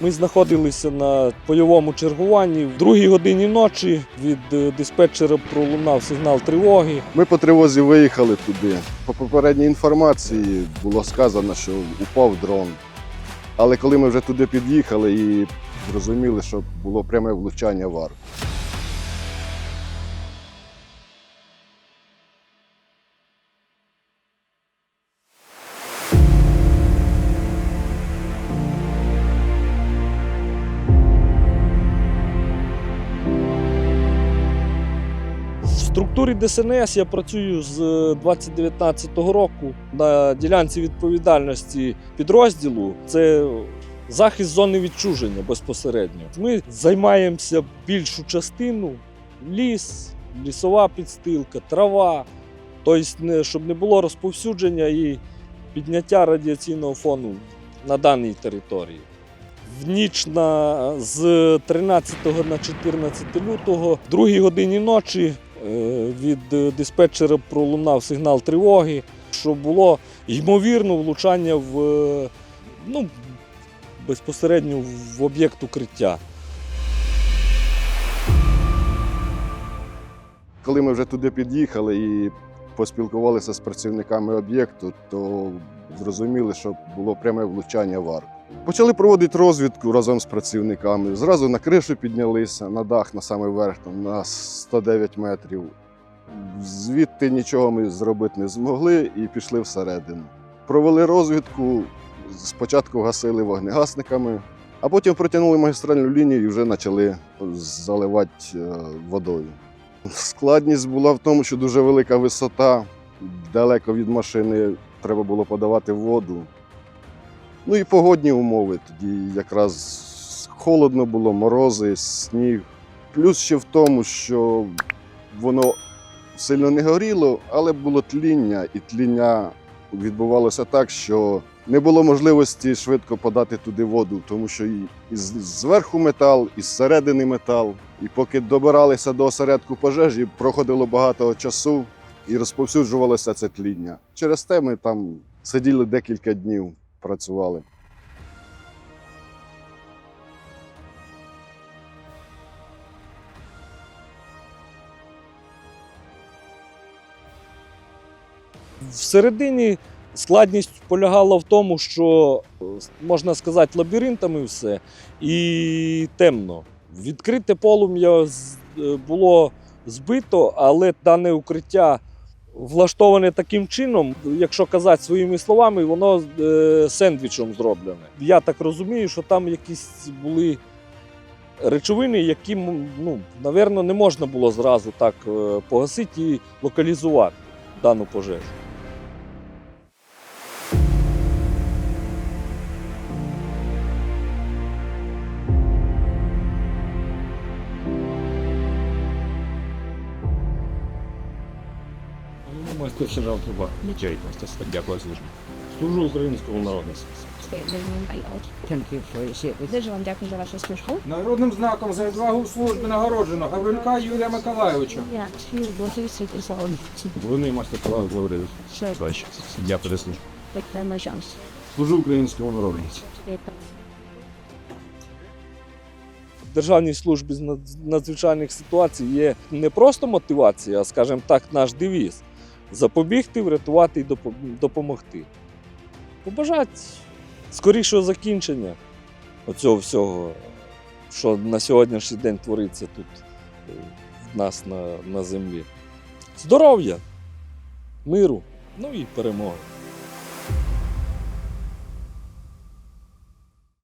Ми знаходилися на бойовому чергуванні. В другій годині ночі від е, диспетчера пролунав сигнал тривоги. Ми по тривозі виїхали туди. По попередній інформації було сказано, що упав дрон. Але коли ми вже туди під'їхали і зрозуміли, що було пряме влучання в арку. Структурі ДСНС я працюю з 2019 року на ділянці відповідальності підрозділу. Це захист зони відчуження безпосередньо. Ми займаємося більшу частину ліс, лісова підстилка, трава. Тобто, щоб не було розповсюдження і підняття радіаційного фону на даній території. В ніч на, з 13 на 14 лютого, в другій годині ночі, е, від е, диспетчера пролунав сигнал тривоги, що було ймовірно влучання в е, ну, безпосередньо в об'єкт укриття. Коли ми вже туди під'їхали і поспілкувалися з працівниками об'єкту, то зрозуміли, що було пряме влучання в арку. Почали проводити розвідку разом з працівниками. Зразу на кришу піднялися, на дах, на самий верх, там, на 109 метрів. Звідти нічого ми зробити не змогли і пішли всередину. Провели розвідку, спочатку гасили вогнегасниками, а потім протягнули магістральну лінію і вже почали заливати е, водою. Складність була в тому, що дуже велика висота, далеко від машини треба було подавати воду. Ну і погодні умови. Тоді якраз холодно було, морози, сніг. Плюс ще в тому, що воно сильно не горіло, але було тління, і тління відбувалося так, що не було можливості швидко подати туди воду, тому що і зверху метал, і зсередини метал. І поки добиралися до осередку пожежі, проходило багато часу і розповсюджувалося це тління. Через те ми там сиділи декілька днів, працювали. Всередині складність полягала в тому, що е, можна сказати, лабіринтами все і темно. Відкрите полум'я е, було збито, але дане укриття влаштоване таким чином, якщо казати своїми словами, воно е, сендвічем зроблене. Я так розумію, що там якісь були речовини, які, ну, напевно, не можна було зразу так е, погасити і локалізувати дану пожежу. Майстер сержант Люба. Мічай, майстер Дякую службі. Служу українському народу. Дуже вам дякую за вашу службу. Народним знаком за відвагу в службі нагороджено Гаврилюка Юрія Миколайовича. За майстер Павло Лавридович. Дякую за службу. Служу українському народу. Державній службі з надзвичайних ситуацій є не просто мотивація, а, скажімо так, наш девіз запобігти, врятувати і допомогти. Побажати скорішого закінчення оцього всього, що на сьогоднішній день твориться тут е, в нас на, на землі. Здоров'я, миру, ну і перемоги.